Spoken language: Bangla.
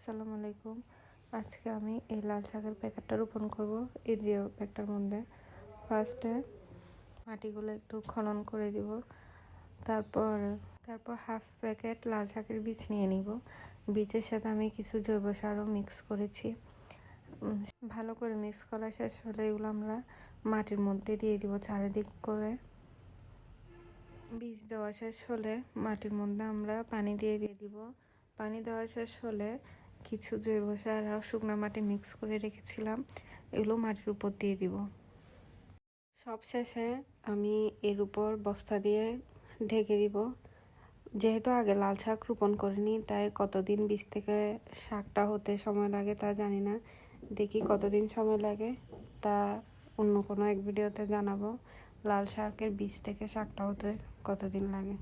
আসসালামু আলাইকুম। আজকে আমি এই লাল শাকের প্যাকেটটা রোপণ করব, এই যে প্যাকেটটার মধ্যে। ফার্স্টে মাটিগুলো একটু খনন করে দিব। তারপর তারপর হাফ প্যাকেট লাল শাকের বীজ নিয়ে নিব। বীজের সাথে আমি কিছু জৈব সারও মিক্স করেছি। ভালো করে মিক্স করা শেষ হলে এগুলো আমরা মাটির মধ্যে দিয়ে দিব চারিদিক করে। বীজ দেওয়া শেষ হলে মাটির মধ্যে আমরা পানি দিয়ে দিয়ে দিব। পানি দেওয়া শেষ হলে কিছু জৈব সার আর শুকনো মাটি মিক্স করে রেখেছিলাম। এগুলো মাটির উপর দিয়ে দিব। সব শেষে আমি এর উপর বস্তা দিয়ে ঢেকে দিব। যেহেতু আগে লাল শাক রোপণ করিনি, তাই কতদিন বীজ থেকে শাকটা হতে সময় লাগে তা জানি না। দেখি কতদিন সময় লাগে, তা অন্য কোনো এক ভিডিওতে জানাব। লাল শাকের বীজ থেকে শাকটা হতে কতদিন লাগে?